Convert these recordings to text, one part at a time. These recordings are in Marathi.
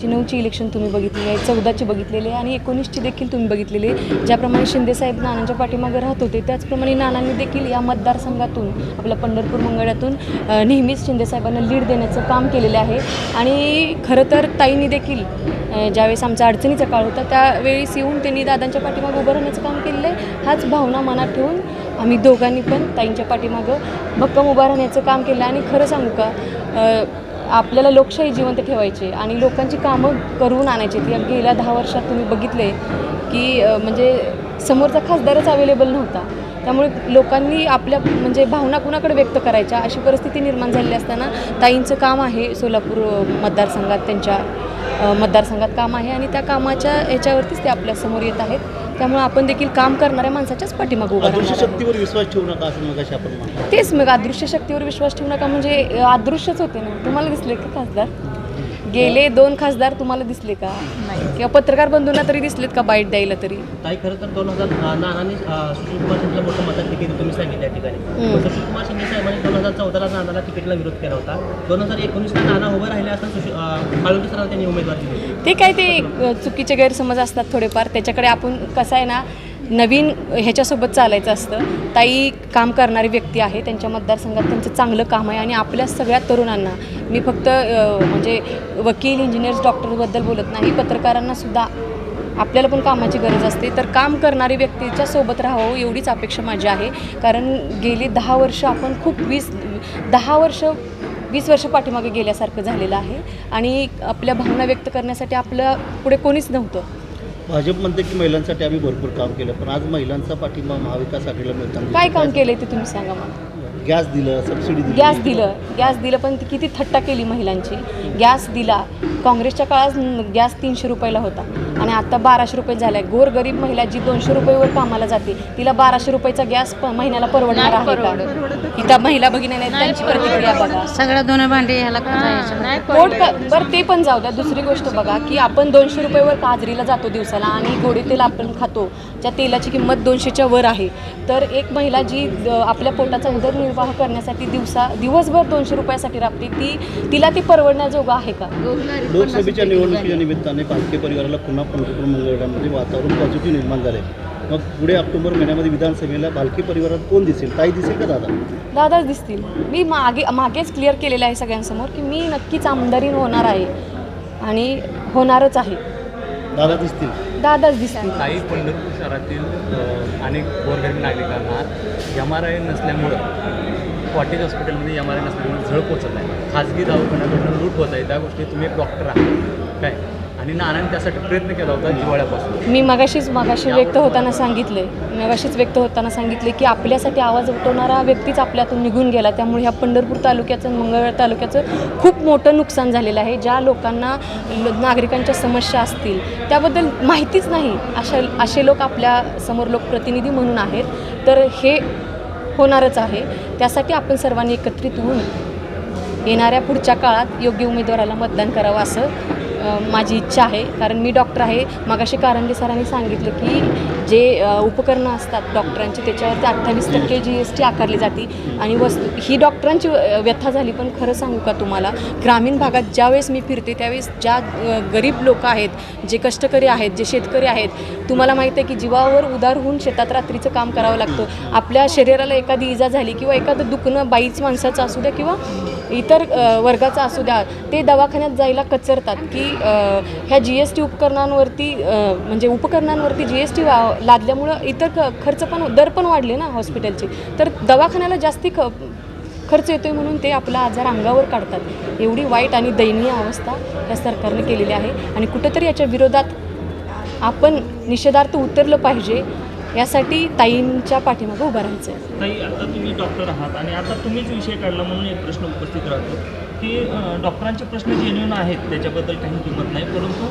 जी नऊची इलेक्शन तुम्ही बघितली आहे चौदाची बघितलेली आहे आणि एकोणीसची देखील तुम्ही बघितलेली आहे. ज्याप्रमाणे शिंदेसाहेब नानांच्या पाठीमागे राहत होते त्याचप्रमाणे नानांनी देखील या मतदारसंघातून आपल्या पंढरपूर मंगळातून नेहमीच शिंदेसाहेबांना लीड देण्याचं काम केलेलं आहे. आणि खरं तर ताईंनी देखील ज्यावेळेस आमचा अडचणीचा काळ होता त्यावेळेस येऊन त्यांनी दादांच्या पाठीमागे उभं राहण्याचं काम केलेलं आहे. हाच भावना मनात ठेवून आम्ही दोघांनी पण ताईंच्या पाठीमागं भक्कम उभं राहण्याचं काम केलं. आणि खरं सांगू का आपल्याला लोकशाही जिवंत ठेवायची आणि लोकांची कामं करून आणायची ती गेल्या दहा वर्षात तुम्ही बघितले की म्हणजे समोरचा खासदारच अवेलेबल नव्हता. त्यामुळे लोकांनी आपल्या म्हणजे भावना कुणाकडे व्यक्त करायच्या अशी परिस्थिती निर्माण झालेली असताना ताईंचं काम आहे सोलापूर मतदारसंघात त्यांच्या मतदारसंघात काम आहे आणि त्या कामाच्या ह्याच्यावरतीच ते आपल्यासमोर येत आहेत. त्यामुळे आपण देखील काम करणाऱ्या माणसाच्याच पाठीमागं उभं. शक्तीवर विश्वास ठेवू नका असं मग आपण तेच मग अदृश्य शक्तीवर विश्वास ठेवू नका म्हणजे अदृश्यच होते ना. तुम्हाला दिसले का खासदार? गेले दोन खासदार तुम्हाला दिसले का? नाही. किंवा पत्रकार बंधूंना तरी दिसलेत का बाईट द्यायला तरी? ताई खरं तर दोन हजार नानांनी सुशीलकुमार शिंदेला मोठं मतात तिकीट तुम्ही सांगितलं त्या ठिकाणी. पण सुशीलकुमार शिंदे साहेबांनी दोन हजार चौदाला नानाला तिकीटला विरोध केला होता. दोन हजार एकोणीसला नाना उभं राहिले असताना सुशील माळुंके सरांना त्यांनी उमेदवारी दिली. ते काय ते चुकीचे गैरसमज असतात थोडेफार. त्याच्याकडे आपण कसं आहे ना नवीन ह्याच्यासोबत चालायचं असतं. ताई काम करणारी व्यक्ती आहे त्यांच्या मतदारसंघात त्यांचं चांगलं काम आहे आणि आपल्या सगळ्या तरुणांना मी फक्त म्हणजे वकील इंजिनियर्स डॉक्टरबद्दल बोलत नाही पत्रकारांना सुद्धा आपल्याला पण कामाची गरज असते. तर काम करणारी व्यक्तीच्या सोबत राहावं एवढीच अपेक्षा माझी आहे. कारण गेली दहा वर्ष आपण खूप वीस दहा वर्ष वीस वर्ष पाठीमागे गेल्यासारखं झालेलं आहे. आणि आपल्या भावना व्यक्त करण्यासाठी आपलं पुढे कोणीच नव्हतं. भाजप म्हणते की महिलांसाठी आम्ही भरपूर काम केलं पण आज महिलांचा पाठिंबा महाविकास आघाडीला मिळताना काय काम केलं ते तुम्ही सांगा मला. गॅस दिलं सबसिडी दिली. गॅस दिलं गॅस दिलं पण ती किती थट्टा केली महिलांची. गॅस दिला. काँग्रेसच्या काळात गॅस तीनशे रुपयाला होता. आणि आता बाराशे रुपये झाला. आहे गोरगरीब महिला जी दोनशे रुपयेवर कामाला जाते तिला बाराशे रुपयाचा गॅस प महिन्याला परवडणार आहे का? इथं महिला भगिनी नाही त्यांची प्रतिक्रिया बघा. सगळं दोन भांडे ह्याला पोट बरं ते पण जाऊ द्या. दुसरी गोष्ट बघा की आपण दोनशे रुपयेवर काजरीला जातो दिवसाला? आणि गोडी तेल आपण खातो ज्या तेलाची किंमत दोनशेच्या वर आहे. तर एक महिला जी द- आपल्या पोटाचा उदरनिर्वाह करण्यासाठी दिवसा दिवसभर दोनशे रुपयासाठी राबते. ती तिला ती परवडण्याजोगं आहे का? लोकसभेच्या निवडणुकीच्या निमित्ताने भालके परिवाराला पुन्हा पंढरपूर मंगळवेढ्यामध्ये वातावरण पॉझिटिव्ह निर्माण झाले. मग पुढे ऑक्टोबर महिन्यामध्ये विधानसभेला भालके परिवारात कोण दिसेल? ताई दिसेल का दादा? दादाच दिसतील. मी मागे मागेच क्लिअर केलेलं आहे सगळ्यांसमोर की मी नक्कीच आमदारी होणार आहे. आणि होणारच आहे. दादा दिसतील. दादाच दिसतील. काही पंढरपूर शहरातील अ, अनेक गोरगरीब नागरिकांना एम आर आय नसल्यामुळं कॉटेज हॉस्पिटलमध्ये एम आर आय नसल्यामुळे झळ पोचत आहे. खाजगी दवाखान्याकडून लूट होत आहे. त्या गोष्टी तुम्ही एक डॉक्टर आहात. काय? आणि नानाने त्यासाठी प्रयत्न केला होता जिवाळ्यापासून मी मगाशीच मगाशी व्यक्त होताना सांगितले. मगाशीच व्यक्त होताना सांगितले की आपल्यासाठी आवाज उठवणारा व्यक्तीच आपल्यातून निघून गेला. त्यामुळे ह्या पंढरपूर तालुक्याचं मंगळ तालुक्याचं खूप मोठं नुकसान झालेलं आहे. ज्या लोकांना नागरिकांच्या समस्या असतील त्याबद्दल माहितीच नाही. अशा असे लोक आपल्यासमोर लोकप्रतिनिधी म्हणून आहेत. तर हे होणारच आहे. त्यासाठी आपण सर्वांनी एकत्रित होऊन येणाऱ्या पुढच्या काळात योग्य उमेदवाराला मतदान करावं असं माझी इच्छा आहे. कारण मी डॉक्टर आहे. मगाशी कारंडे सरांनी सांगितलं की जे उपकरणं असतात डॉक्टरांची त्याच्यावरती अठ्ठावीस टक्के जी एस टी आकारली जाते. आणि वस्तू ही डॉक्टरांची व्यथा झाली. पण खरं सांगू का तुम्हाला? ग्रामीण भागात ज्यावेळेस मी फिरते त्यावेळेस ज्या गरीब लोक आहेत जे कष्टकरी आहेत जे शेतकरी आहेत तुम्हाला माहीत आहे की जीवावर उदार होऊन शेतात रात्रीचं काम करावं लागतं. आपल्या शरीराला एखादी इजा झाली किंवा एखादं दुखणं बाईच माणसाचं असू द्या किंवा इतर वर्गाचं वर्गाचा असू द्या ते दवाखान्यात जायला कचरतात की ह्या जी एस टी उपकरणांवरती म्हणजे उपकरणांवरती जी एस टी लादल्यामुळं इतर ख खर्च पण दर पण वाढले ना हॉस्पिटलचे. तर दवाखान्याला जास्ती ख खर्च येतोय म्हणून ते आपला आजार अंगावर काढतात. एवढी वाईट आणि दयनीय अवस्था या सरकारने केलेली आहे आणि कुठंतरी याच्या विरोधात आपण निषेधार्थ उतरलं पाहिजे यासाठी ताईंच्या पाठीमागं उभं राहायचं आहे ताई आता तुम्ही डॉक्टर आहात आणि आता तुम्हीच विषय काढला म्हणून एक प्रश्न उपस्थित राहतो की अं, डॉक्टरांचे प्रश्न जेन्युन आहेत त्याच्याबद्दल काही किंमत नाही परंतु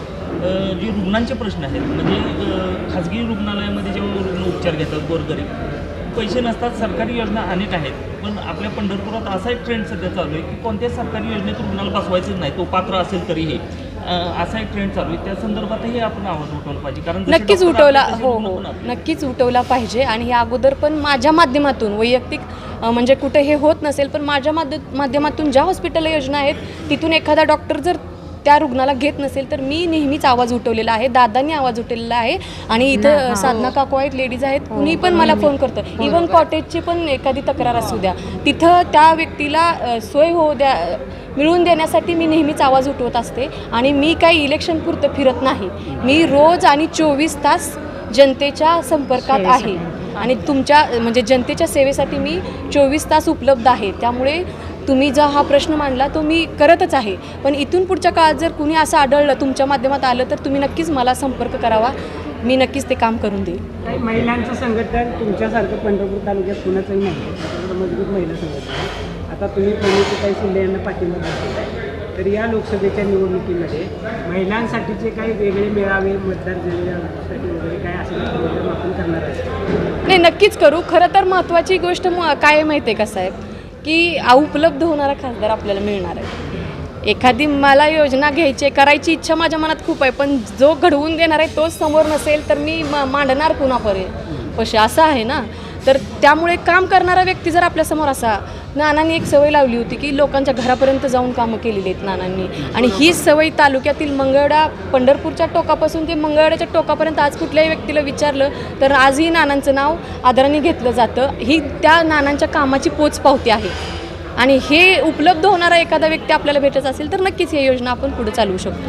अं, जे रुग्णांचे प्रश्न आहेत म्हणजे अं, खाजगी रुग्णालयामध्ये जेव्हा रुग्ण उपचार घेतात गोरगरीब पैसे नसतात सरकारी योजना अनेक आहेत पण आपल्या पंढरपुरात असा एक ट्रेंड सध्या चालू आहे की कोणत्याच सरकारी योजनेत रुग्णाला बसवायचंच नाही तो पात्र असेल तरीही. असा एक ट्रेंड चालू आहे. त्या संदर्भातही आपण आवाज उठवला पाहिजे. कारण नक्कीच उठवला. हो हो. नक्कीच उठवला पाहिजे. आणि या अगोदर पण माझ्या माध्यमातून वैयक्तिक म्हणजे कुठे हे होत नसेल पण माझ्या माध्य माध्यमातून ज्या हॉस्पिटल योजना आहेत तिथून एखादा डॉक्टर जर त्या रुग्णाला घेत नसेल तर मी नेहमीच आवाज उठवलेला आहे. दादांनी आवाज उठवलेला आहे. आणि इथं साधना काकू आहेत लेडीज आहेत. कुणी पण मला फोन करतं. इवन कॉटेजची पण एखादी तक्रार असू द्या. तिथं त्या व्यक्तीला सोय होऊ द्या. मिळवून देण्यासाठी मी नेहमीच आवाज उठवत असते आणि मी काही इलेक्शन पुरतं फिरत नाही. मी रोज आणि चोवीस तास जनतेच्या संपर्कात आहे. आणि तुमच्या म्हणजे जनतेच्या सेवेसाठी मी चोवीस तास उपलब्ध आहे. त्यामुळे तुम्ही जो हा प्रश्न मांडला तो मी करतच आहे. पण इथून पुढच्या काळात जर कुणी असं आढळलं तुमच्या माध्यमात आलं तर तुम्ही नक्कीच मला संपर्क करावा. मी नक्कीच ते काम करून देईल. काही महिलांचं संघटन तुमच्यासारखं पंढरपूर तालुक्यात कुणाचंही नाही. मजबूत महिला संघटन. आता तुम्ही प्रणितीताई शिंदे यांना पाठिंबा दाखवताय तर या लोकसभेच्या निवडणुकीमध्ये महिलांसाठीचे काही वेगळे मेळावे मतदार जनतेसाठी वगैरे काय असेल प्रोग्राम आपण करणार आहे नाही नक्कीच करू. खरं तर महत्त्वाची गोष्ट म- काय माहिती आहे का साहेब? की उपलब्ध होणारा खासदार आपल्याला मिळणार आहे. एखादी मला योजना घ्यायची आहे, करायची इच्छा माझ्या मनात खूप आहे पण जो घडवून देणार आहे तोच समोर नसेल तर मी मा- मांडणार कुणापर्यंत? पशी असं आहे ना? तर त्यामुळे काम करणारा व्यक्ती जर आपल्यासमोर असा नानांनी एक सवय लावली होती की लोकांच्या घरापर्यंत जाऊन कामं केलेली आहेत नानांनी. आणि ही सवय तालुक्यातील मंगळा पंढरपूरच्या टोकापासून ते मंगळाच्या टोकापर्यंत आज कुठल्याही व्यक्तीला विचारलं तर आजही नानांचं नाव आदराने घेतलं जातं. ही त्या नानांच्या कामाची पोच पावती आहे. आणि हे उपलब्ध होणारा एखादा व्यक्ती आपल्याला भेटत असेल तर नक्कीच ही योजना आपण पुढे चालवू शकतो.